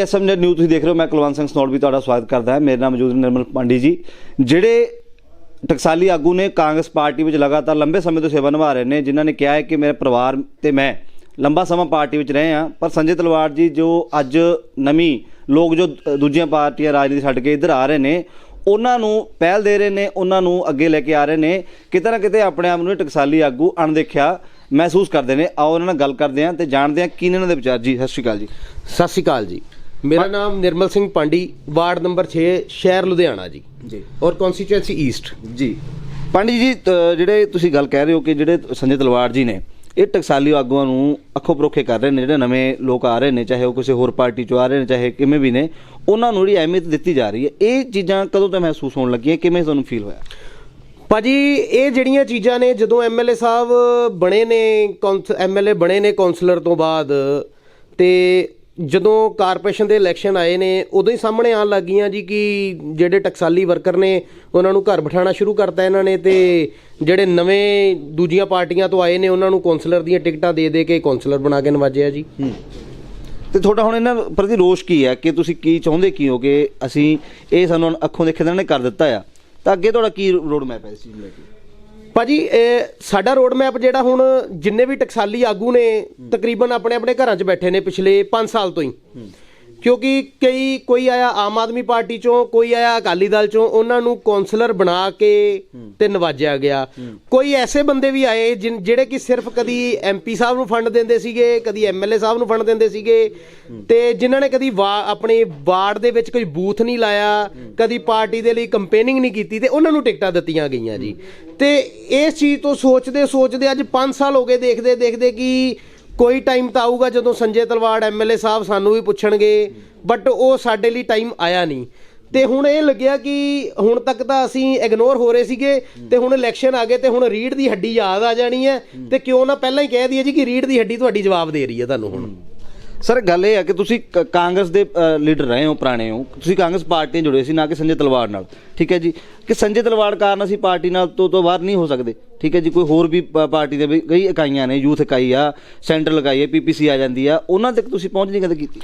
SM ਨੇ news ਤੁਸੀਂ ਦੇਖ ਰਹੇ ਹੋ, ਮੈਂ ਕੁਲਵੰਤ ਸਿੰਘ ਸਨੋੜ ਵੀ ਤੁਹਾਡਾ ਸਵਾਗਤ ਕਰਦਾ ਹਾਂ। ਮੇਰੇ ਨਾਲ ਮੌਜੂਦ ਨਿਰਮਲ ਪਾਂਡੀ ਜੀ। ਜਿਹੜੇ ਟਕਸਾਲੀ ਆਗੂ ਨੇ ਕਾਂਗਰਸ ਪਾਰਟੀ ਵਿੱਚ ਲਗਾਤਾਰ ਲੰਬੇ ਸਮੇਂ ਤੋਂ ਸੇਵਾ ਨਿਭਾ ਰਹੇ ਨੇ, ਜਿਨ੍ਹਾਂ ਨੇ ਕਿਹਾ ਹੈ ਕਿ ਮੇਰੇ ਪਰਿਵਾਰ ਤੇ ਮੈਂ ਲੰਬਾ ਸਮਾਂ ਪਾਰਟੀ ਵਿੱਚ ਰਹੇ ਹਾਂ। ਪਰ ਸੰਜੇ ਤਲਵਾਰ ਜੀ, ਜੋ ਅੱਜ ਨਵੀਂ ਲੋਕ ਜੋ ਦੂਜੀਆਂ ਪਾਰਟੀਆਂ ਰਾਜਨੀਤੀ ਛੱਡ ਕੇ ਇੱਧਰ ਆ ਰਹੇ ਨੇ, ਉਹਨਾਂ ਨੂੰ ਪਹਿਲ ਦੇ ਰਹੇ ਨੇ, ਉਹਨਾਂ ਨੂੰ ਅੱਗੇ ਲੈ ਕੇ ਆ ਰਹੇ ਨੇ। ਕਿਤੇ ਨਾ ਕਿਤੇ ਆਪਣੇ ਆਪ ਨੂੰ ਟਕਸਾਲੀ ਆਗੂ ਅਣਦੇਖਿਆ ਮਹਿਸੂਸ ਕਰਦੇ ਨੇ। ਆਓ ਉਹਨਾਂ ਨਾਲ ਗੱਲ ਕਰਦੇ ਹਾਂ ਤੇ ਜਾਣਦੇ ਹਾਂ ਕੀ ਨੇ ਇਹਨਾਂ ਦੇ ਵਿਚਾਰ। ਜੀ, ਸਤਿ ਸ਼੍ਰੀ ਅਕਾਲ ਜੀ। ਸਤਿ ਸ਼੍ਰੀ ਅਕਾਲ ਜੀ। ਮੇਰਾ ਨਾਮ ਨਿਰਮਲ ਸਿੰਘ ਪਾਂਡੀ ਵਾਰਡ ਨੰਬਰ 6 ਸ਼ਹਿਰ ਲੁਧਿਆਣਾ ਜੀ। ਜੀ। ਔਰ ਕਨਸਟੀਚੁਐਂਸੀ ਈਸਟ ਜੀ। ਪੰਡਿਤ ਜੀ ਜਿਹੜੇ ਤੁਸੀਂ ਗੱਲ ਕਹਿ ਰਹੇ ਹੋ ਕਿ ਜਿਹੜੇ ਸੰਜੇ ਤਲਵਾਰ ਜੀ ਨੇ ਇਹ ਟਕਸਾਲੀ ਆਗੂਆਂ ਨੂੰ ਅੱਖੋਂ ਪਰੋਖੇ ਕਰ ਰਹੇ ਨੇ ਜਿਹੜੇ ਨਵੇਂ ਲੋਕ ਆ ਰਹੇ ਨੇ ਚਾਹੇ ਉਹ ਕਿਸੇ ਹੋਰ ਪਾਰਟੀ ਚੋਂ ਆ ਰਹੇ ਨੇ ਚਾਹੇ ਕਿਵੇਂ ਵੀ ਨੇ ਉਹਨਾਂ ਨੂੰ ਜਿਹੜੀ ਅਹਿਮੀਅਤ ਦਿੱਤੀ ਜਾ ਰਹੀ ਹੈ ਇਹ ਚੀਜ਼ਾਂ ਕਦੋਂ ਤੋਂ ਮਹਿਸੂਸ ਹੋਣ ਲੱਗੀਆਂ ਕਿਵੇਂ ਤੁਹਾਨੂੰ ਫੀਲ ਹੋਇਆ? ਭਾਜੀ ਇਹ ਜਿਹੜੀਆਂ ਚੀਜ਼ਾਂ ਨੇ ਜਦੋਂ ਐਮਐਲਏ ਸਾਹਿਬ ਬਣੇ ਨੇ ਐਮਐਲਏ ਬਣੇ ਨੇ ਕਾਉਂਸਲਰ ਤੋਂ ਬਾਅਦ ਤੇ ਜਦੋਂ ਕਾਰਪੋਰੇਸ਼ਨ ਦੇ ਇਲੈਕਸ਼ਨ ਆਏ ਨੇ, ਉਦੋਂ ਹੀ ਸਾਹਮਣੇ ਆਉਣ ਗਈਆਂ ਜੀ ਕਿ ਜਿਹੜੇ ਟਕਸਾਲੀ ਵਰਕਰ ਨੇ, ਉਹਨਾਂ ਨੂੰ ਘਰ ਬਿਠਾਉਣਾ ਸ਼ੁਰੂ ਕਰਤਾ ਇਹਨਾਂ ਨੇ ਤੇ ਜਿਹੜੇ ਨਵੇਂ ਦੂਜੀਆਂ ਪਾਰਟੀਆਂ ਤੋਂ ਆਏ ਨੇ, ਉਹਨਾਂ ਨੂੰ ਕਾਉਂਸਲਰ ਦੀਆਂ ਟਿਕਟਾਂ ਦੇ ਦੇ ਕੇ ਕਾਉਂਸਲਰ ਬਣਾ ਕੇ ਨਵਾਜਿਆ ਜੀ। ਤੇ ਤੁਹਾਡਾ ਹੁਣ ਇਹਨਾਂ ਪ੍ਰਤੀ ਰੋਸ਼ ਕੀ ਹੈ ਕਿ ਤੁਸੀਂ ਕੀ ਚਾਹੁੰਦੇ ਕੀ ਹੋ ਕਿ ਅਸੀਂ ਇਹ ਸਾਨੂੰ ਅੱਖੋਂ ਦੇਖੇ ਨੇ ਕਰ ਦਿੱਤਾ ਆ। ਤਾਂ ਅੱਗੇ ਤੁਹਾਡਾ ਕੀ ਰੋਡ ਮੈਪ ਹੈ ਇਸ ਚੀਜ਼ ਨੂੰ ਲੈ ਕੇ? ਭਾਜੀ, ਇਹ ਸਾਡਾ ਰੋਡ ਮੈਪ ਜਿਹੜਾ ਹੁਣ ਜਿੰਨੇ ਵੀ ਟਕਸਾਲੀ ਆਗੂ ਨੇ, ਤਕਰੀਬਨ ਆਪਣੇ ਆਪਣੇ ਘਰਾਂ 'ਚ ਬੈਠੇ ਨੇ ਪਿਛਲੇ 5 ਸਾਲ ਤੋਂ ਹੀ। ਕਿਉਂਕਿ ਕਈ ਕੋਈ ਆਇਆ ਆਮ ਆਦਮੀ ਪਾਰਟੀ ਚੋਂ ਕੋਈ ਆਇਆ ਅਕਾਲੀ ਦਲ ਚੋਂ ਉਹਨਾਂ ਨੂੰ ਕਾਉਂਸਲਰ ਬਣਾ ਕੇ ਤੇ ਨਵਾਜਿਆ ਗਿਆ। ਕੋਈ ਐਸੇ ਬੰਦੇ ਵੀ ਆਏ ਜਿਹੜੇ ਕਿ ਸਿਰਫ ਕਦੀ ਐਮਪੀ ਸਾਹਿਬ ਨੂੰ ਫੰਡ ਦਿੰਦੇ ਸੀਗੇ ਕਦੀ ਐਮਐਲਏ ਸਾਹਿਬ ਨੂੰ ਫੰਡ ਦਿੰਦੇ ਸੀਗੇ ਤੇ ਜਿਨ੍ਹਾਂ ਨੇ ਕਦੀ ਆਪਣੇ ਵਾਰਡ ਦੇ ਵਿੱਚ ਕੋਈ ਬੂਥ ਨਹੀਂ ਲਾਇਆ ਕਦੀ ਪਾਰਟੀ ਦੇ ਲਈ ਕੰਪੇਨਿੰਗ ਨਹੀਂ ਕੀਤੀ ਤੇ ਉਹਨਾਂ ਨੂੰ ਟਿਕਟਾਂ ਦਿੱਤੀਆਂ ਗਈਆਂ ਜੀ। ਤੇ ਇਸ ਚੀਜ਼ ਤੋਂ ਸੋਚਦੇ ਸੋਚਦੇ ਅੱਜ 5 ਸਾਲ ਹੋ ਗਏ ਦੇਖਦੇ ਦੇਖਦੇ ਕਿ ਕੋਈ ਟਾਈਮ ਤਾਂ ਆਊਗਾ ਜਦੋਂ ਸੰਜੇ ਤਲਵਾੜ ਐਮਐਲਏ ਸਾਹਿਬ ਸਾਨੂੰ ਵੀ ਪੁੱਛਣਗੇ ਬਟ ਉਹ ਸਾਡੇ ਲਈ ਟਾਈਮ ਆਇਆ ਨਹੀਂ। ਤੇ ਹੁਣ ਇਹ ਲੱਗਿਆ ਕਿ ਹੁਣ ਤੱਕ ਤਾਂ ਅਸੀਂ ਇਗਨੋਰ ਹੋ ਰਹੇ ਸੀਗੇ, ਤੇ ਹੁਣ ਇਲੈਕਸ਼ਨ ਆ ਗਏ ਤੇ ਹੁਣ ਰੀੜ ਦੀ ਹੱਡੀ ਯਾਦ ਆ ਜਾਣੀ ਹੈ, ਤੇ ਕਿਉਂ ਨਾ ਪਹਿਲਾਂ ਹੀ ਕਹਿ ਦਈਏ ਜੀ ਕਿ ਰੀੜ ਦੀ ਹੱਡੀ ਤੁਹਾਡੀ ਜਵਾਬ ਦੇ ਰਹੀ ਹੈ ਤੁਹਾਨੂੰ ਹੁਣ। ਸਰ ਗੱਲ ਇਹ ਹੈ ਕਿ ਤੁਸੀਂ ਕ- ਕਾਂਗਰਸ ਦੇ ਅ, ਲੀਡਰ ਰਹੇ ਹੋ ਪੁਰਾਣੇ ਹੋ। ਤੁਸੀਂ ਕਾਂਗਰਸ ਪਾਰਟੀ ਨਾਲ ਜੁੜੇ ਸੀ ਨਾ ਕਿ ਸੰਜੇ ਤਲਵਾੜ ਨਾਲ। ਠੀਕ ਹੈ ਜੀ? ਕਿ ਸੰਜੇ ਤਲਵਾੜ ਕਾਰਨ ਅਸੀਂ ਪਾਰਟੀ ਨਾਲ ਤੋਂ ਤੋਂ ਬਾਹਰ ਨਹੀਂ ਹੋ ਸਕਦੇ। ਠੀਕ ਹੈ ਜੀ? ਕੋਈ ਹੋਰ ਵੀ ਪ- ਪਾਰਟੀ ਦੇ ਵੀ ਕਈ ਇਕਾਈਆਂ ਨੇ ਯੂਥ ਇਕਾਈ ਆ ਸੈਂਟਰਲ ਇਕਾਈ ਹੈ ਪੀਪੀਸੀ ਆ ਜਾਂਦੀ ਆ ਉਹਨਾਂ ਤੱਕ ਤੁਸੀਂ ਪਹੁੰਚ ਨਹੀਂ ਕਦੇ ਕੀਤੀ?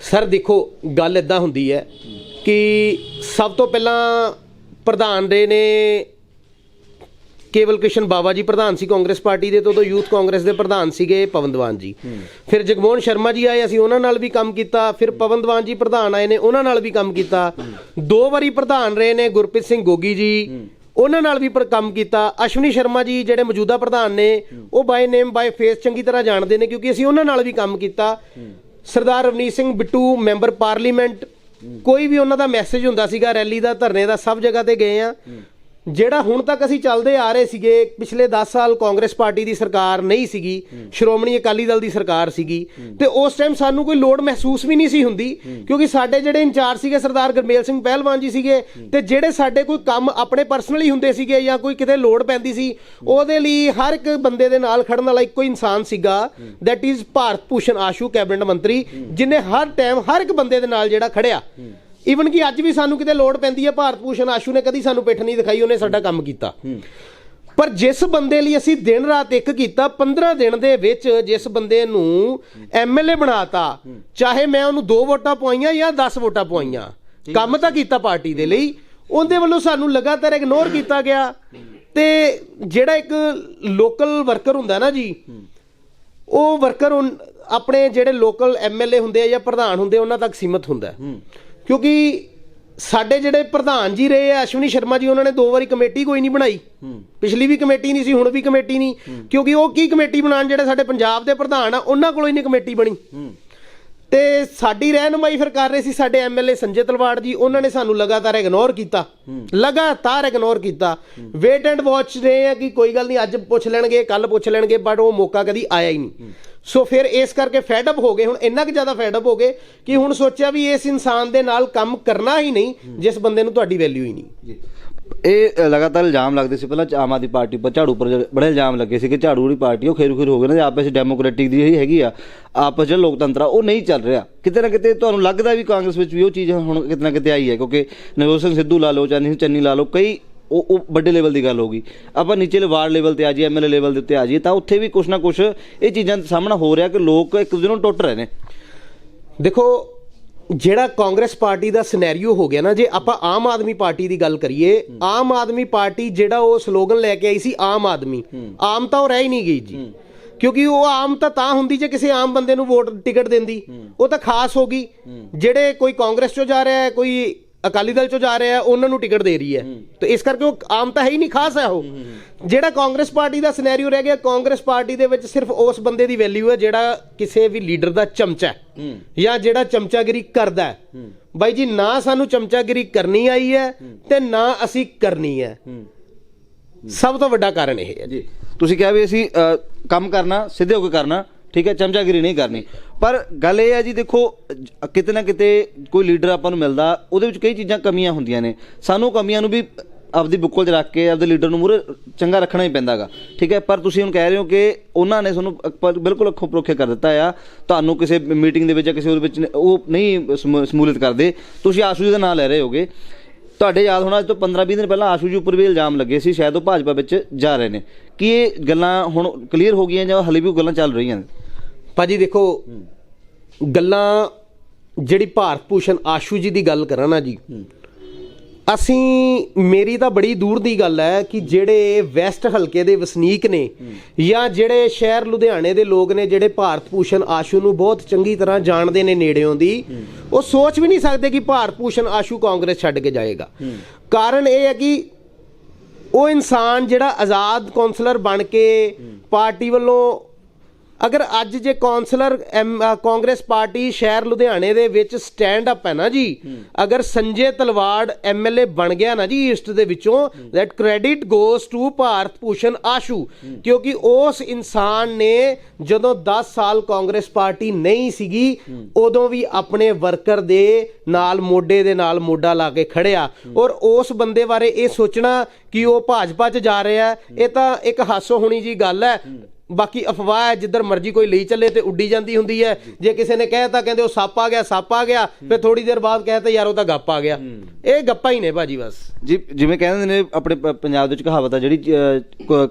ਸਰ ਦੇਖੋ ਗੱਲ ਇਦਾਂ ਹੁੰਦੀ ਹੈ ਕਿ ਸਭ ਤੋਂ ਪਹਿਲਾਂ ਪ੍ਰਧਾਨ ਦੇ ਨੇ ਕੇਵਲ ਕ੍ਰਿਸ਼ਨ ਬਾਵਾ ਜੀ ਪ੍ਰਧਾਨ ਸੀ ਕਾਂਗਰਸ ਪਾਰਟੀ ਦੇ, ਤੋਂ ਉਦੋਂ ਯੂਥ ਕਾਂਗਰਸ ਦੇ ਪ੍ਰਧਾਨ ਸੀਗੇ ਪਵਨ ਦੀਵਾਨ ਜੀ। ਫਿਰ ਜਗਮੋਹਨ ਸ਼ਰਮਾ ਜੀ ਆਏ, ਅਸੀਂ ਉਹਨਾਂ ਨਾਲ ਵੀ ਕੰਮ ਕੀਤਾ। ਫਿਰ ਪਵਨ ਦੀਵਾਨ ਜੀ ਪ੍ਰਧਾਨ ਆਏ ਨੇ, ਉਹਨਾਂ ਨਾਲ ਵੀ ਕੰਮ ਕੀਤਾ। ਦੋ ਵਾਰੀ ਪ੍ਰਧਾਨ ਰਹੇ ਨੇ, ਗੁਰਪ੍ਰੀਤ ਸਿੰਘ ਗੋਗੀ ਜੀ, ਉਹਨਾਂ ਨਾਲ ਵੀ ਪਰ ਕੰਮ ਕੀਤਾ। ਅਸ਼ਵਨੀ ਸ਼ਰਮਾ ਜੀ ਜਿਹੜੇ ਮੌਜੂਦਾ ਪ੍ਰਧਾਨ ਨੇ, ਉਹ ਬਾਈ ਨੇਮ ਬਾਈ ਫੇਸ ਚੰਗੀ ਤਰ੍ਹਾਂ ਜਾਣਦੇ ਨੇ, ਕਿਉਂਕਿ ਅਸੀਂ ਉਹਨਾਂ ਨਾਲ ਵੀ ਕੰਮ ਕੀਤਾ। ਸਰਦਾਰ ਰਵਨੀਤ ਸਿੰਘ ਬਿੱਟੂ, ਮੈਂਬਰ ਪਾਰਲੀਮੈਂਟ, ਕੋਈ ਵੀ ਉਹਨਾਂ ਦਾ ਮੈਸੇਜ ਹੁੰਦਾ ਸੀਗਾ, ਰੈਲੀ ਦਾ, ਧਰਨੇ ਦਾ, ਸਭ ਜਗ੍ਹਾ ਤੇ ਗਏ ਆ। ਜਿਹੜਾ ਹੁਣ ਤੱਕ ਅਸੀਂ ਚੱਲਦੇ ਆ ਰਹੇ ਸੀਗੇ, ਪਿਛਲੇ 10 ਸਾਲ ਕਾਂਗਰਸ ਪਾਰਟੀ ਦੀ ਸਰਕਾਰ ਨਹੀਂ ਸੀਗੀ, ਸ਼੍ਰੋਮਣੀ ਅਕਾਲੀ ਦਲ ਦੀ ਸਰਕਾਰ ਸੀਗੀ, ਤੇ ਉਸ ਟਾਈਮ ਸਾਨੂੰ ਕੋਈ ਲੋੜ ਮਹਿਸੂਸ ਵੀ ਨਹੀਂ ਸੀ ਹੁੰਦੀ, ਕਿਉਂਕਿ ਸਾਡੇ ਜਿਹੜੇ ਇੰਚਾਰਜ ਸੀਗੇ ਸਰਦਾਰ ਗੁਰਮੇਲ ਸਿੰਘ ਪਹਿਲਵਾਨ ਜੀ ਸੀਗੇ, ਤੇ ਜਿਹੜੇ ਸਾਡੇ ਕੋਈ ਕੰਮ ਆਪਣੇ ਪਰਸਨਲੀ ਹੁੰਦੇ ਸੀਗੇ ਜਾਂ ਕੋਈ ਕਿਤੇ ਲੋੜ ਪੈਂਦੀ ਸੀ, ਉਹਦੇ ਲਈ ਹਰ ਇੱਕ ਬੰਦੇ ਦੇ ਨਾਲ ਖੜਨ ਵਾਲਾ ਇੱਕੋ ਇਨਸਾਨ ਸੀਗਾ that is Bharat Bhushan Ashu cabinet ਮੰਤਰੀ, ਜਿਨੇ ਹਰ ਟਾਈਮ ਹਰ ਇੱਕ ਬੰਦੇ ਦੇ ਨਾਲ ਜਿਹੜਾ ਖੜਿਆ। ਈਵਨ ਕਿ ਅੱਜ ਵੀ ਸਾਨੂੰ ਕਿਤੇ ਲੋੜ ਪੈਂਦੀ ਹੈ ਭਾਰਤ ਭੂਸ਼ਣ ਆਸ਼ੂ ਨੇ ਕਦੀ ਸਾਨੂੰ ਪਿੱਠ ਨਹੀਂ ਦਿਖਾਈ ਉਹਨੇ ਸਾਡਾ ਕੰਮ ਕੀਤਾ। ਪਰ ਜਿਸ ਬੰਦੇ ਲਈ ਅਸੀਂ ਦਿਨ ਰਾਤ ਇੱਕ ਕੀਤਾ 15 ਦਿਨ ਦੇ ਵਿੱਚ ਜਿਸ ਬੰਦੇ ਨੂੰ ਐਮਐਲਏ ਬਣਾਤਾ ਚਾਹੇ ਮੈਂ ਉਹਨੂੰ 2 ਵੋਟਾਂ ਪਵਾਈਆਂ ਜਾਂ 10 ਵੋਟਾਂ ਪਵਾਈਆਂ ਕੰਮ ਤਾਂ ਕੀਤਾ ਪਾਰਟੀ ਦੇ ਲਈ। ਉਹਦੇ ਵੱਲੋਂ ਸਾਨੂੰ ਲਗਾਤਾਰ ਇਗਨੋਰ ਕੀਤਾ ਗਿਆ। ਤੇ ਜਿਹੜਾ ਇੱਕ ਲੋਕਲ ਵਰਕਰ ਹੁੰਦਾ ਨਾ ਜੀ ਉਹ ਵਰਕਰ ਆਪਣੇ ਜਿਹੜੇ ਲੋਕਲ ਐਮਐਲਏ ਹੁੰਦੇ ਆ ਜਾਂ ਪ੍ਰਧਾਨ ਹੁੰਦੇ ਉਹਨਾਂ ਤੱਕ ਸੀਮਤ ਹੁੰਦਾ। ਹੈ। ਕਿਉਂਕਿ ਸਾਡੇ ਜਿਹੜੇ ਪ੍ਰਧਾਨ ਜੀ ਰਹੇ ਆ ਅਸ਼ਵਨੀ ਸ਼ਰਮਾ ਜੀ ਉਹਨਾਂ ਨੇ ਦੋ ਵਾਰੀ ਕਮੇਟੀ ਕੋਈ ਨਹੀਂ ਬਣਾਈ। ਪਿਛਲੀ ਵੀ ਕਮੇਟੀ ਨਹੀਂ ਸੀ ਹੁਣ ਵੀ ਕਮੇਟੀ ਨਹੀਂ। ਕਿਉਂਕਿ ਉਹ ਕੀ ਕਮੇਟੀ ਬਣਾਉਣ ਜਿਹੜੇ ਸਾਡੇ ਪੰਜਾਬ ਦੇ ਪ੍ਰਧਾਨ ਆ ਉਹਨਾਂ ਕੋਲੋਂ ਹੀ ਨਹੀਂ ਕਮੇਟੀ ਬਣੀ। ਤੇ ਸਾਡੀ ਰਹਿਨਮਾਈ ਫਿਰ ਕਰ ਰਹੇ ਸੀ ਸਾਡੇ ਐਮਐਲਏ ਸੰਜੇ ਤਲਵਾੜ ਜੀ ਉਹਨਾਂ ਨੇ ਸਾਨੂੰ ਲਗਾਤਾਰ ਇਗਨੋਰ ਕੀਤਾ। ਲਗਾਤਾਰ ਇਗਨੋਰ ਕੀਤਾ। ਵੇਟ ਐਂਡ ਵਾਚ ਰਹੇ ਆ ਕਿ ਕੋਈ ਗੱਲ ਨਹੀਂ ਅੱਜ ਪੁੱਛ ਲੈਣਗੇ ਕੱਲ ਪੁੱਛ ਲੈਣਗੇ ਬਟ ਉਹ ਮੌਕਾ ਕਦੀ ਆਇਆ ਹੀ ਨਹੀਂ। ਸੋ ਫਿਰ ਇਸ ਕਰਕੇ ਫੈਡ ਅਪ ਹੋ ਗਏ, ਹੁਣ ਇੰਨਾ ਕਿ ਜ਼ਿਆਦਾ ਫੈਡ ਅਪ ਹੋ ਗਏ ਕਿ ਹੁਣ ਸੋਚਿਆ ਵੀ ਇਸ ਇਨਸਾਨ ਦੇ ਨਾਲ ਕੰਮ ਕਰਨਾ ਹੀ ਨਹੀਂ, ਜਿਸ ਬੰਦੇ ਨੂੰ ਤੁਹਾਡੀ ਵੈਲਿਊ ਹੀ ਨਹੀਂ। ਇਹ ਲਗਾਤਾਰ ਇਲਜ਼ਾਮ ਲੱਗਦੇ ਸੀ, ਪਹਿਲਾਂ ਆਮ ਆਦਮੀ ਪਾਰਟੀ ਪਰ ਝਾੜੂ ਪਰ ਬੜੇ ਇਲਜ਼ਾਮ ਲੱਗੇ ਸੀ ਕਿ ਝਾੜੂ ਵਾਲੀ ਪਾਰਟੀ, ਉਹ ਖੇਰੂ ਖੇਰੂ ਹੋ ਗਏ ਨੇ, ਆਪਸ ਵਿੱਚ ਡੈਮੋਕ੍ਰੈਟਿਕ ਦੀ ਹੀ ਹੈਗੀ ਆ, ਆਪਸ ਵਿੱਚ ਲੋਕਤੰਤਰ ਆ, ਉਹ ਨਹੀਂ ਚੱਲ ਰਿਹਾ। ਕਿਤੇ ਨਾ ਕਿਤੇ ਤੁਹਾਨੂੰ ਲੱਗਦਾ ਵੀ ਕਾਂਗਰਸ ਵਿੱਚ ਵੀ ਉਹ ਚੀਜ਼ ਹੁਣ ਕਿਤੇ ਨਾ ਕਿਤੇ ਆਈ ਹੈ, ਕਿਉਂਕਿ ਨਵਜੋਤ ਸਿੰਘ ਸਿੱਧੂ ਲਾ ਲਓ ਚੰਨੀ ਚੰਨੀ ਲਾ ਲਓ, ਕਈ ਉਹ ਉਹ ਵੱਡੇ ਲੈਵਲ ਦੀ ਗੱਲ ਹੋਗੀ ਆਪਾਂ ਨੀਚੇ ਵਾਰਡ ਲੈਵਲ ਤੇ ਆ ਜਾਈਏ ਐਮਐਲਏ ਲੈਵਲ ਦੇ ਉੱਤੇ ਆ ਜਾਈਏ ਤਾਂ ਉੱਥੇ ਵੀ ਕੁਛ ਨਾ ਕੁਛ ਇਹ ਚੀਜ਼ਾਂ ਦਾ ਸਾਹਮਣਾ ਹੋ ਰਿਹਾ ਕਿ ਲੋਕ ਇੱਕ ਦੂਜੇ ਨੂੰ ਟੁੱਟ ਰਹੇ ਨੇ। ਦੇਖੋ ਜਿਹੜਾ ਕਾਂਗਰਸ ਪਾਰਟੀ ਦਾ ਸਿਨੈਰੀਓ ਹੋ ਗਿਆ ਨਾ ਜੇ ਆਪਾਂ ਆਮ ਆਦਮੀ ਪਾਰਟੀ ਦੀ ਗੱਲ ਕਰੀਏ ਆਮ ਆਦਮੀ ਪਾਰਟੀ ਜਿਹੜਾ ਉਹ ਸਲੋਗਨ ਲੈ ਕੇ ਆਈ ਸੀ ਆਮ ਆਦਮੀ। ਆਮ ਤਾਂ ਉਹ ਰਹਿ ਹੀ ਨਹੀਂ ਗਈ ਜੀ। ਕਿਉਂਕਿ ਉਹ ਆਮ ਤਾਂ ਤਾਂ ਹੁੰਦੀ ਜੇ ਕਿਸੇ ਆਮ ਬੰਦੇ ਨੂੰ ਵੋਟ ਟਿਕਟ ਦਿੰਦੀ। ਉਹ ਤਾਂ ਖਾਸ ਹੋ ਗਈ। ਜਿਹੜੇ ਕੋਈ ਕਾਂਗਰਸ ਚੋਂ ਜਾ ਰਿਹਾ ਹੈ ਕੋਈ ਅਕਾਲੀ ਦਲ ਚੋਂ ਜਾ ਰਿਹਾ ਹੈ ਉਹਨਾਂ ਨੂੰ ਟਿਕਟ ਦੇ ਰਹੀ ਹੈ। ਤੇ ਇਸ ਕਰਕੇ ਉਹ ਆਮ ਤਾਂ ਹੈ ਹੀ ਨਹੀਂ ਖਾਸ ਹੈ ਉਹ। ਜਿਹੜਾ ਕਾਂਗਰਸ ਪਾਰਟੀ ਦਾ ਸਿਨੈਰੀਓ ਰਹਿ ਗਿਆ ਕਾਂਗਰਸ ਪਾਰਟੀ ਦੇ ਵਿੱਚ ਸਿਰਫ ਉਸ ਬੰਦੇ ਦੀ ਵੈਲਿਊ ਹੈ ਜਿਹੜਾ ਕਿਸੇ ਵੀ ਲੀਡਰ ਦਾ ਚਮਚਾ ਹੈ। ਜਾਂ ਜਿਹੜਾ ਚਮਚਾਗਿਰੀ ਕਰਦਾ ਹੈ। ਬਾਈ ਜੀ ਨਾ ਸਾਨੂੰ ਚਮਚਾਗਿਰੀ ਕਰਨੀ ਆਈ ਹੈ ਤੇ ਨਾ ਅਸੀਂ ਕਰਨੀ ਹੈ। ਸਭ ਤੋਂ ਵੱਡਾ ਕਾਰਨ ਇਹ ਹੈ। ਜੀ। ਤੁਸੀਂ ਕਿਹਾ ਵੀ ਅਸੀਂ ਕੰਮ ਕਰਨਾ ਸਿੱਧੇ ਹੋ ਕੇ ਕਰਨਾ। ਠੀਕ ਹੈ, ਚਮਚਾਗਿਰੀ ਨਹੀਂ ਕਰਨੀ। ਪਰ ਗੱਲ ਇਹ ਹੈ ਜੀ, ਦੇਖੋ, ਕਿਤੇ ਨਾ ਕਿਤੇ ਕੋਈ ਲੀਡਰ ਆਪਾਂ ਨੂੰ ਮਿਲਦਾ, ਉਹਦੇ ਵਿੱਚ ਕਈ ਚੀਜ਼ਾਂ ਕਮੀਆਂ ਹੁੰਦੀਆਂ ਨੇ। ਸਾਨੂੰ ਕਮੀਆਂ ਨੂੰ ਵੀ ਆਪਦੀ ਬੁੱਕਲ 'ਚ ਰੱਖ ਕੇ, ਆਪਦੇ ਲੀਡਰ ਨੂੰ ਮੂਹਰੇ ਚੰਗਾ ਰੱਖਣਾ ਹੀ ਪੈਂਦਾਗਾ ਠੀਕ ਹੈ, ਪਰ ਤੁਸੀਂ ਹੁਣ ਕਹਿ ਰਹੇ ਹੋ ਕਿ ਉਹਨਾਂ ਨੇ ਤੁਹਾਨੂੰ ਬਿਲਕੁਲ ਅੱਖੋਂ ਪਰੋਖੇ ਕਰ ਦਿੱਤਾ ਆ। ਤੁਹਾਨੂੰ ਕਿਸੇ ਮੀਟਿੰਗ ਦੇ ਵਿੱਚ ਜਾਂ ਕਿਸੇ ਉਹਦੇ ਵਿੱਚ ਉਹ ਨਹੀਂ ਸਮੂ- ਸਮੂਲਿਤ ਕਰਦੇ। ਤੁਸੀਂ ਆਸ਼ੂ ਜੀ ਦਾ ਨਾਮ ਲੈ ਰਹੇ ਹੋਗੇ। ਤੁਹਾਡੇ ਯਾਦ ਹੋਣਾ ਅੱਜ ਤੋਂ 15-20 ਦਿਨ ਪਹਿਲਾਂ ਆਸ਼ੂ ਜੀ ਉੱਪਰ ਵੀ ਇਲਜ਼ਾਮ ਲੱਗੇ ਸੀ ਸ਼ਾਇਦ ਉਹ ਭਾਜਪਾ ਵਿੱਚ ਜਾ ਰਹੇ ਨੇ। ਕੀ ਇਹ ਗੱਲਾਂ ਹੁਣ ਕਲੀਅਰ ਹੋ ਗਈਆਂ ਜਾਂ ਹਲੇ ਵੀ ਉਹ ਗੱਲਾਂ ਚੱਲ ਰਹੀਆਂ ਨੇ? ਭਾਜੀ ਦੇਖੋ ਗੱਲਾਂ ਜਿਹੜੀ ਭਾਰਤ ਭੂਸ਼ਣ ਆਸ਼ੂ ਜੀ ਦੀ ਗੱਲ ਕਰਾਂ ਨਾ ਜੀ ਅਸੀਂ ਮੇਰੀ ਤਾਂ ਬੜੀ ਦੂਰ ਦੀ ਗੱਲ ਹੈ ਕਿ ਜਿਹੜੇ ਵੈਸਟ ਹਲਕੇ ਦੇ ਵਸਨੀਕ ਨੇ ਜਾਂ ਜਿਹੜੇ ਸ਼ਹਿਰ ਲੁਧਿਆਣੇ ਦੇ ਲੋਕ ਨੇ ਜਿਹੜੇ ਭਾਰਤ ਭੂਸ਼ਣ ਆਸ਼ੂ ਨੂੰ ਬਹੁਤ ਚੰਗੀ ਤਰ੍ਹਾਂ ਜਾਣਦੇ ਨੇ ਨੇੜਿਓਂ ਦੀ ਉਹ ਸੋਚ ਵੀ ਨਹੀਂ ਸਕਦੇ ਕਿ ਭਾਰਤ ਭੂਸ਼ਣ ਆਸ਼ੂ ਕਾਂਗਰਸ ਛੱਡ ਕੇ ਜਾਏਗਾ। ਕਾਰਨ ਇਹ ਹੈ ਕਿ ਉਹ ਇਨਸਾਨ ਜਿਹੜਾ ਆਜ਼ਾਦ ਕਾਉਂਸਲਰ ਬਣ ਕੇ ਪਾਰਟੀ ਵੱਲੋਂ ਅਗਰ ਅੱਜ ਜੇ ਕਾਉਂਸਲਰ ਕਾਂਗਰਸ ਪਾਰਟੀ ਸ਼ਹਿਰ ਲੁਧਿਆਣੇ ਦੇ ਵਿੱਚ ਸਟੈਂਡ ਅਪ ਹੈ ਨਾ ਜੀ, ਅਗਰ ਸੰਜੇ ਤਲਵਾੜ ਐਮਐਲਏ ਬਣ ਗਿਆ ਨਾ ਜੀ ਈਸਟ ਦੇ ਵਿੱਚੋਂ that credit goes to Bharat Bhushan Ashu, ਕਿਉਂਕਿ ਉਸ ਇਨਸਾਨ ਨੇ ਜਦੋਂ 10 ਸਾਲ ਕਾਂਗਰਸ ਪਾਰਟੀ ਨਹੀਂ ਸੀਗੀ, ਉਦੋਂ ਵੀ ਆਪਣੇ ਵਰਕਰ ਦੇ ਨਾਲ ਮੋਢੇ ਦੇ ਨਾਲ ਮੋਢਾ ਲਾ ਕੇ ਖੜਿਆ। ਔਰ ਉਸ ਬੰਦੇ ਬਾਰੇ ਇਹ ਸੋਚਣਾ ਕਿ ਉਹ ਭਾਜਪਾ 'ਚ ਜਾ ਰਿਹਾ, ਇਹ ਤਾਂ ਇੱਕ ਹਾਸੋ ਹੋਣੀ ਜੀ ਗੱਲ ਹੈ। ਬਾਕੀ ਅਫਵਾਹ ਹੈ ਜਿੱਧਰ ਮਰਜ਼ੀ ਕੋਈ ਲਈ ਚੱਲੇ ਤੇ ਉੱਡੀ ਜਾਂਦੀ ਹੁੰਦੀ ਹੈ। ਜੇ ਕਿਸੇ ਨੇ ਕਹਿਤਾ ਕਹਿੰਦੇ ਉਹ ਸੱਪ ਆ ਗਿਆ ਸੱਪ ਆ ਗਿਆ ਫਿਰ ਥੋੜੀ ਦੇਰ ਬਾਅਦ ਕਹਿਤਾ ਯਾਰ ਉਹ ਤਾਂ ਗੱਪ ਆ ਗਿਆ। ਇਹ ਗੱਪਾਂ ਹੀ ਨੇ ਭਾਜੀ ਬਸ। ਜੀ ਜਿਵੇਂ ਕਹਿੰਦੇ ਨੇ ਆਪਣੇ ਪੰਜਾਬ ਦੇ ਵਿੱਚ ਕਹਾਵਤ ਆ ਜਿਹੜੀ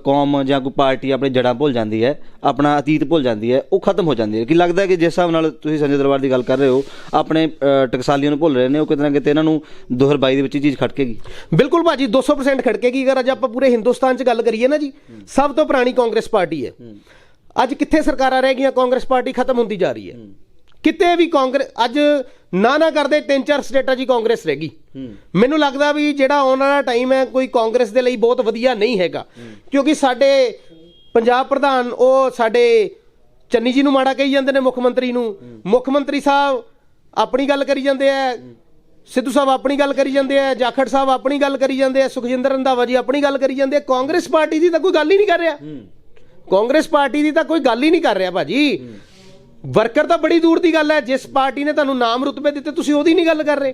ਕੌਮ ਜਾਂ ਕੋਈ ਪਾਰਟੀ ਆਪਣੇ ਜੜਾਂ ਭੁੱਲ ਜਾਂਦੀ ਹੈ ਆਪਣਾ ਅਤੀਤ ਭੁੱਲ ਜਾਂਦੀ ਹੈ ਉਹ ਖਤਮ ਹੋ ਜਾਂਦੀ ਹੈ। ਕਿ ਲੱਗਦਾ ਹੈ ਕਿ ਜਿਸ ਹਿਸਾਬ ਨਾਲ ਤੁਸੀਂ ਸੰਜੇ ਦਰਬਾਰ ਦੀ ਗੱਲ ਕਰ ਰਹੇ ਹੋ ਆਪਣੇ ਟਕਸਾਲੀਆਂ ਨੂੰ ਭੁੱਲ ਰਹੇ ਨੇ ਉਹ ਕਿਤੇ ਨਾ ਕਿਤੇ ਇਹਨਾਂ ਨੂੰ 2022 ਦੇ ਵਿੱਚ ਚੀਜ਼ ਖਟਕੇਗੀ ਬਿਲਕੁਲ ਭਾਜੀ 200% ਖੜਕੇਗੀ। ਅਗਰ ਅੱਜ ਆਪਾਂ ਪੂਰੇ ਹਿੰਦੁਸਤਾਨ 'ਚ ਗੱਲ ਕਰੀਏ ਨਾ ਜੀ ਸਭ ਤੋਂ ਪੁਰਾਣੀ ਕਾਂਗਰਸ ਪਾਰਟੀ ਹੈ। ਅੱਜ ਕਿੱਥੇ ਸਰਕਾਰਾਂ ਰਹਿ ਗਈਆਂ? ਕਾਂਗਰਸ ਪਾਰਟੀ ਖਤਮ ਹੁੰਦੀ ਜਾ ਰਹੀ ਹੈ। ਕਿਤੇ ਵੀ ਕਾਂਗਰਸ, ਅੱਜ ਨਾ ਨਾ ਕਰਦੇ ਤਿੰਨ ਚਾਰ ਸਟੇਟਾਂ 'ਚ ਹੀ ਕਾਂਗਰਸ ਰਹਿ ਗਈ। ਮੈਨੂੰ ਲੱਗਦਾ ਵੀ ਜਿਹੜਾ ਆਉਣ ਵਾਲਾ ਟਾਈਮ ਹੈ, ਕੋਈ ਕਾਂਗਰਸ ਦੇ ਲਈ ਬਹੁਤ ਵਧੀਆ ਨਹੀਂ ਹੈਗਾ। ਕਿਉਂਕਿ ਸਾਡੇ ਪੰਜਾਬ ਪ੍ਰਧਾਨ, ਉਹ ਸਾਡੇ ਚੰਨੀ ਜੀ ਨੂੰ ਮਾੜਾ ਕਹੀ ਜਾਂਦੇ ਨੇ ਮੁੱਖ ਮੰਤਰੀ ਨੂੰ। ਮੁੱਖ ਮੰਤਰੀ ਸਾਹਿਬ ਆਪਣੀ ਗੱਲ ਕਰੀ ਜਾਂਦੇ ਆ, ਸਿੱਧੂ ਸਾਹਿਬ ਆਪਣੀ ਗੱਲ ਕਰੀ ਜਾਂਦੇ ਆ, ਜਾਖੜ ਸਾਹਿਬ ਆਪਣੀ ਗੱਲ ਕਰੀ ਜਾਂਦੇ ਆ, ਸੁਖਜਿੰਦਰ ਰੰਧਾਵਾ ਜੀ ਆਪਣੀ ਗੱਲ ਕਰੀ ਜਾਂਦੇ ਆ। ਕਾਂਗਰਸ ਪਾਰਟੀ ਦੀ ਤਾਂ ਕੋਈ ਗੱਲ ਹੀ ਨਹੀਂ ਕਰ ਰਿਹਾ। ਕਾਂਗਰਸ ਪਾਰਟੀ ਦੀ ਤਾਂ ਕੋਈ ਗੱਲ ਹੀ ਨਹੀਂ ਕਰ ਰਿਹਾ ਭਾਜੀ। ਵਰਕਰ ਤਾਂ ਬੜੀ ਦੂਰ ਦੀ ਗੱਲ ਹੈ ਜਿਸ ਪਾਰਟੀ ਨੇ ਤੁਹਾਨੂੰ ਨਾਮ ਰੁਤਬੇ ਦਿੱਤੇ ਤੁਸੀਂ ਉਹਦੀ ਨਹੀਂ ਗੱਲ ਕਰ ਰਹੇ।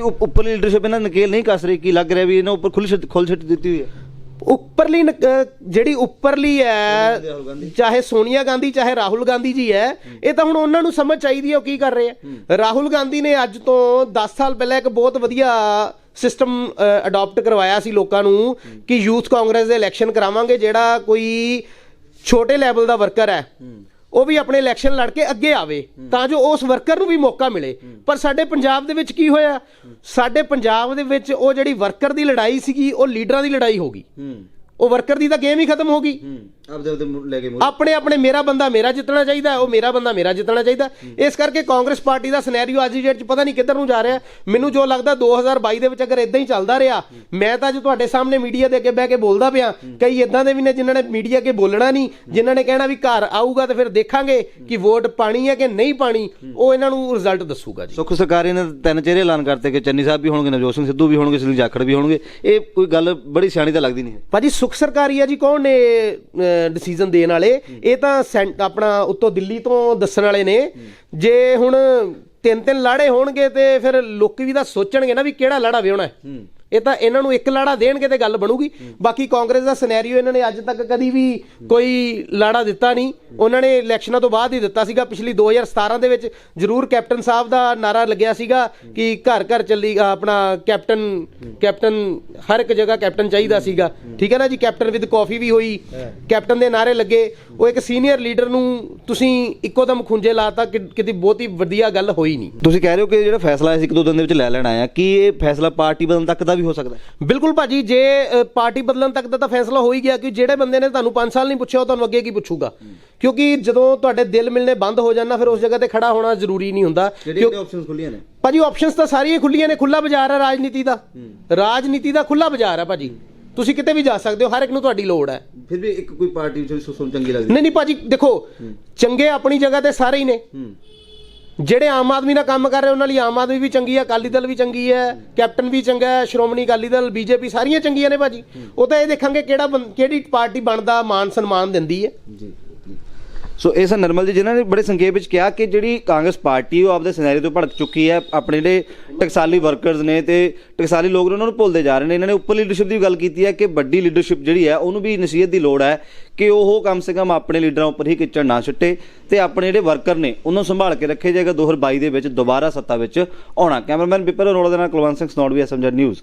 ਉਪ- ਉੱਪਰਲੀ ਲੀਡਰਸ਼ਿਪ ਇਹਨਾਂ ਨਕੇਲ ਨਹੀਂ ਕੱਸ ਰਹੀ ਕੀ ਲੱਗ ਰਿਹਾ ਵੀ ਇਹਨਾਂ ਉੱਪਰ ਖੁੱਲ੍ਹ ਛੱਡ ਖੁੱਲ੍ਹ ਛੱਡ ਦਿੱਤੀ ਹੋਈ ਹੈ। ਉੱਪਰਲੀ ਜਿਹੜੀ ਉੱਪਰਲੀ ਹੈ ਚਾਹੇ ਸੋਨੀਆ ਗਾਂਧੀ ਚਾਹੇ ਰਾਹੁਲ ਗਾਂਧੀ ਜੀ ਹੈ ਇਹ ਤਾਂ ਹੁਣ ਉਹਨਾਂ ਨੂੰ ਸਮਝ ਚਾਹੀਦੀ ਹੈ ਉਹ ਕੀ ਕਰ ਰਹੇ ਆ ਰਾਹੁਲ ਗਾਂਧੀ ਨੇ ਅੱਜ ਤੋਂ 10 ਸਾਲ ਪਹਿਲਾਂ ਇੱਕ ਬਹੁਤ ਵਧੀਆ ਸਿਸਟਮ ਅਡਾਪਟ ਕਰਵਾਇਆ ਸੀ ਲੋਕਾਂ ਨੂੰ ਕਿ ਯੂਥ ਕਾਂਗਰਸ ਦੇ ਇਲੈਕਸ਼ਨ ਕਰਾਵਾਂਗੇ ਜਿਹੜਾ ਕੋਈ ਛੋਟੇ ਲੈਵਲ ਦਾ ਵਰਕਰ ਹੈ ਉਹ ਵੀ ਆਪਣੇ ਇਲੈਕਸ਼ਨ ਲੜ ਕੇ ਅੱਗੇ ਆਵੇ ਤਾਂ ਜੋ ਉਸ ਵਰਕਰ ਨੂੰ ਵੀ ਮੌਕਾ ਮਿਲੇ। ਪਰ ਸਾਡੇ ਪੰਜਾਬ ਦੇ ਵਿੱਚ ਕੀ ਹੋਇਆ? ਸਾਡੇ ਪੰਜਾਬ ਦੇ ਵਿੱਚ ਉਹ ਜਿਹੜੀ ਵਰਕਰ ਦੀ ਲੜਾਈ ਸੀਗੀ ਉਹ ਲੀਡਰਾਂ ਦੀ ਲੜਾਈ ਹੋ ਗਈ। ਉਹ ਵਰਕਰ ਦੀ ਤਾਂ ਗੇਮ ਹੀ ਖਤਮ ਹੋ ਗਈ। ਆਪਦੇ ਆਪਦੇ ਲੈ ਕੇ ਆਪਣੇ ਆਪਣੇ ਮੇਰਾ ਬੰਦਾ ਮੇਰਾ ਜਿੱਤਣਾ ਚਾਹੀਦਾ ਉਹ ਮੇਰਾ ਬੰਦਾ ਮੇਰਾ ਜਿੱਤਣਾ ਚਾਹੀਦਾ। ਇਸ ਕਰਕੇ ਕਾਂਗਰਸ ਪਾਰਟੀ ਦਾ ਸਿਨੈਰੀਓ ਅੱਜ ਦੀ ਡੇਟ 'ਚ ਪਤਾ ਨਹੀਂ ਕਿੱਧਰ ਨੂੰ ਜਾ ਰਿਹਾ। ਮੈਨੂੰ ਜੋ ਲੱਗਦਾ 2022 ਦੇ ਵਿੱਚ ਅਗਰ ਇਦਾਂ ਹੀ ਚੱਲਦਾ ਰਿਹਾ ਮੈਂ ਤਾਂ ਅੱਜ ਤੁਹਾਡੇ ਸਾਹਮਣੇ ਮੀਡੀਆ ਦੇ ਅੱਗੇ ਬਹਿ ਕੇ ਬੋਲਦਾ ਪਿਆ। ਕਈ ਇਦਾਂ ਦੇ ਵੀ ਨੇ ਜਿਨ੍ਹਾਂ ਨੇ ਮੀਡੀਆ ਅੱਗੇ ਬੋਲਣਾ ਨਹੀਂ ਜਿਨ੍ਹਾਂ ਨੇ ਕਹਿਣਾ ਵੀ ਘਰ ਆਊਗਾ ਤੇ ਫਿਰ ਦੇਖਾਂਗੇ ਕਿ ਵੋਟ ਪਾਣੀ ਹੈ ਕਿ ਨਹੀਂ ਪਾਣੀ ਉਹ ਇਹਨਾਂ ਨੂੰ ਰਿਜ਼ਲਟ ਦੱਸੂਗਾ ਜੀ। ਸੁਖ ਸਰਕਾਰੀ ਨੇ ਤਿੰਨ ਚਿਹਰੇ ਐਲਾਨ ਕਰਤੇ ਕਿ ਚੰਨੀ ਸਾਹਿਬ ਵੀ ਹੋਣਗੇ ਨਵਜੋਤ ਸਿੰਘ ਸਿੱਧੂ ਵੀ ਹੋਣਗੇ ਸੁਨੀਲ ਜਾਖੜ ਵੀ ਹੋਣਗੇ। ਇਹ ਕੋਈ ਗੱਲ ਬੜੀ ਸਿਆਣੀ ਤਾਂ ਲੱਗਦੀ ਨਹੀਂ ਹੈ। ਭਾਜੀ ਸੁਖ ਸਰਕਾਰੀ ਆ ਜੀ ਕੌਣ ਨੇ ਡਿਸੀਜਨ ਦੇਣ ਵਾਲੇ। ਇਹ ਤਾਂ ਸੈਂਟ- ਆਪਣਾ ਉੱਤੋਂ ਦਿੱਲੀ ਤੋਂ ਦੱਸਣ ਵਾਲੇ ਨੇ। ਜੇ ਹੁਣ ਤਿੰਨ ਤਿੰਨ ਲਾੜੇ ਹੋਣਗੇ ਤੇ ਫਿਰ ਲੋਕੀ ਵੀ ਤਾਂ ਸੋਚਣਗੇ ਨਾ ਵੀ ਕਿਹੜਾ ਲਾੜਾ ਵਿਆਹਣਾ ਹੈ। ਇਹ ਤਾਂ ਇਹਨਾਂ ਨੂੰ ਇੱਕ ਲਾੜਾ ਦੇਣਗੇ ਤੇ ਗੱਲ ਬਣੂਗੀ। ਬਾਕੀ ਕਾਂਗਰਸ ਦਾ ਸਿਨੈਰੀਓ ਇਹਨਾਂ ਨੇ ਅੱਜ ਤੱਕ ਕਦੀ ਵੀ ਕੋਈ ਲਾੜਾ ਦਿੱਤਾ ਨਹੀਂ। ਉਹਨਾਂ ਨੇ ਇਲੈਕਸ਼ਨਾਂ ਤੋਂ ਬਾਅਦ ਹੀ ਦਿੱਤਾ ਸੀਗਾ। ਪਿਛਲੀ 2017 ਦੇ ਵਿੱਚ ਜ਼ਰੂਰ ਕੈਪਟਨ ਸਾਹਿਬ ਦਾ ਨਾਰਾ ਲੱਗਿਆ ਸੀਗਾ ਕਿ ਘਰ ਘਰ ਚੱਲੀ ਆਪਣਾ ਕੈਪਟਨ ਕੈਪਟਨ ਹਰ ਇੱਕ ਜਗ੍ਹਾ ਕੈਪਟਨ ਚਾਹੀਦਾ ਸੀਗਾ। ਠੀਕ ਹੈ ਨਾ ਜੀ? ਕੈਪਟਨ ਵਿਦ ਕਾਫੀ ਵੀ ਹੋਈ। ਕੈਪਟਨ ਦੇ ਨਾਰੇ ਲੱਗੇ। ਉਹ ਇੱਕ ਸੀਨੀਅਰ ਲੀਡਰ ਨੂੰ ਤੁਸੀਂ ਇੱਕੋ ਦਮ ਖੁੰਝੇ ਲਾਤਾ ਕਿ ਕਿਤੇ ਬਹੁਤੀ ਵਧੀਆ ਗੱਲ ਹੋਈ ਨਹੀਂ। ਤੁਸੀਂ ਕਹਿ ਰਹੇ ਹੋ ਕਿ ਜਿਹੜਾ ਫੈਸਲਾ ਅਸੀਂ ਇੱਕ ਦੋ ਦਿਨ ਦੇ ਵਿੱਚ ਲੈ ਲੈਣਾ ਆ ਕੀ ਇਹ ਫੈਸਲਾ ਪਾਰਟੀ ਬਦਲਣ ਤੱਕ ਦਾ ਵੀ ਹੋ ਸਕਦਾ ਬਿਲਕੁਲ ਭਾਜੀ ਜੇ ਪਾਰਟੀ ਬਦਲਣ ਤੱਕ ਦਾ ਤਾਂ ਫੈਸਲਾ ਹੋ ਹੀ ਗਿਆ ਕਿ ਜਿਹੜੇ ਬੰਦੇ ਨੇ ਤੁਹਾਨੂੰ 5 ਸਾਲ ਨਹੀਂ ਪੁੱਛਿਆ ਉਹ ਤੁਹਾਨੂੰ ਅੱਗੇ ਕੀ ਪੁੱਛੂਗਾ? ਕਿਉਂਕਿ ਜਦੋਂ ਤੁਹਾਡੇ ਦਿਲ ਮਿਲਨੇ ਬੰਦ ਹੋ ਜਾਣਾ ਫਿਰ ਉਸ ਜਗ੍ਹਾ ਤੇ ਖੜਾ ਹੋਣਾ ਜ਼ਰੂਰੀ ਨਹੀਂ ਹੁੰਦਾ। ਕਿਉਂ- ਆਪਸ਼ਨਸ ਖੁੱਲੀਆਂ ਨੇ? ਭਾਜੀ ਆਪਸ਼ਨਸ ਤਾਂ ਸਾਰੀਆਂ ਖੁੱਲੀਆਂ ਨੇ ਖੁੱਲਾ ਬਾਜ਼ਾਰ ਹੈ ਰਾਜਨੀਤੀ ਦਾ। ਰਾਜਨੀਤੀ ਦਾ ਖੁੱਲਾ ਬਾਜ਼ਾਰ ਹੈ ਭਾਜੀ। ਤੁਸੀਂ ਕਿਤੇ ਵੀ ਜਾ ਸਕਦੇ ਹੋ ਹਰ ਇੱਕ ਨੂੰ ਤੁਹਾਡੀ ਲੋੜ ਹੈ। ਫਿਰ ਵੀ ਇੱਕ ਕੋਈ ਪਾਰਟੀ ਵਿੱਚ ਸੁਣ ਚੰਗੀ ਲੱਗਦੀ ਨਹੀਂ ਨਹੀਂ ਭਾਜੀ ਦੇਖੋ ਚੰਗੇ ਆਪਣੀ ਜਗ੍ਹਾ ਤੇ ਸਾਰੇ ਹੀ ਨੇ। ਜਿਹੜੇ ਆਮ ਆਦਮੀ ਨਾਲ ਕੰਮ ਕਰ ਰਹੇ, ਉਹਨਾਂ ਲਈ ਆਮ ਆਦਮੀ ਵੀ ਚੰਗੀ ਹੈ ਅਕਾਲੀ ਦਲ ਵੀ ਚੰਗੀ ਹੈ ਕੈਪਟਨ ਵੀ ਚੰਗਾ ਹੈ, ਸ਼੍ਰੋਮਣੀ ਅਕਾਲੀ ਦਲ, ਬੀਜੇਪੀ ਸਾਰੀਆਂ ਚੰਗੀਆਂ ਨੇ ਭਾਜੀ। ਉਹ ਤਾਂ ਇਹ ਦੇਖਾਂਗੇ ਕਿਹੜਾ ਬੰ- ਕਿਹੜੀ ਪਾਰਟੀ ਬਣਦਾ ਮਾਨ ਸਨਮਾਨ ਦਿੰਦੀ ਹੈ। ਜੀ। ਸੋ ਇਹ ਸਨ ਨਰਮਲ ਜੀ, ਜਿਨ੍ਹਾਂ ਨੇ ਬੜੇ ਸੰਖੇਪ ਵਿੱਚ ਕਿਹਾ ਕਿ ਜਿਹੜੀ ਕਾਂਗਰਸ ਪਾਰਟੀ ਉਹ ਆਪਦੇ ਸਿਨੈਰੀਓ ਤੋਂ ਭੜਕ ਚੁੱਕੀ ਹੈ, ਆਪਣੇ ਜਿਹੜੇ ਟਕਸਾਲੀ ਵਰਕਰਸ ਨੇ ਤੇ ਟਕਸਾਲੀ ਲੋਕ ਨੇ, ਉਹਨਾਂ ਨੂੰ ਭੁੱਲਦੇ ਜਾ ਰਹੇ ਨੇ। ਇਹਨਾਂ ਨੇ ਉੱਪਰ ਲੀਡਰਸ਼ਿਪ ਦੀ ਗੱਲ ਕੀਤੀ ਹੈ ਕਿ ਵੱਡੀ ਲੀਡਰਸ਼ਿਪ ਜਿਹੜੀ ਹੈ, ਉਹਨੂੰ ਵੀ ਨਸੀਹਤ ਦੀ ਲੋੜ ਹੈ ਕਿ ਉਹ ਕਮ ਸੇ ਕਮ ਆਪਣੇ ਲੀਡਰਾਂ ਉੱਪਰ ਹੀ ਕਿਚੜ ਨਾ ਛੱਟੇ ਤੇ ਆਪਣੇ ਜਿਹੜੇ ਵਰਕਰ ਨੇ, ਉਹਨਾਂ ਨੂੰ ਸੰਭਾਲ ਕੇ ਰੱਖੇ ਜਾਏਗਾ 2022 ਦੇ ਵਿੱਚ ਦੁਬਾਰਾ ਸੱਤਾ ਵਿੱਚ ਆਉਣਾ। ਕੈਮਰਾਮੈਨ ਵਿਪਰ ਅਰੋੜਾ ਦੇ ਨਾਲ ਕੁਲਵੰਤ ਸਿੰਘ ਸਨੌੜ ਵੀ ਐਸਐਮਜੀ ਨਿਊਜ਼।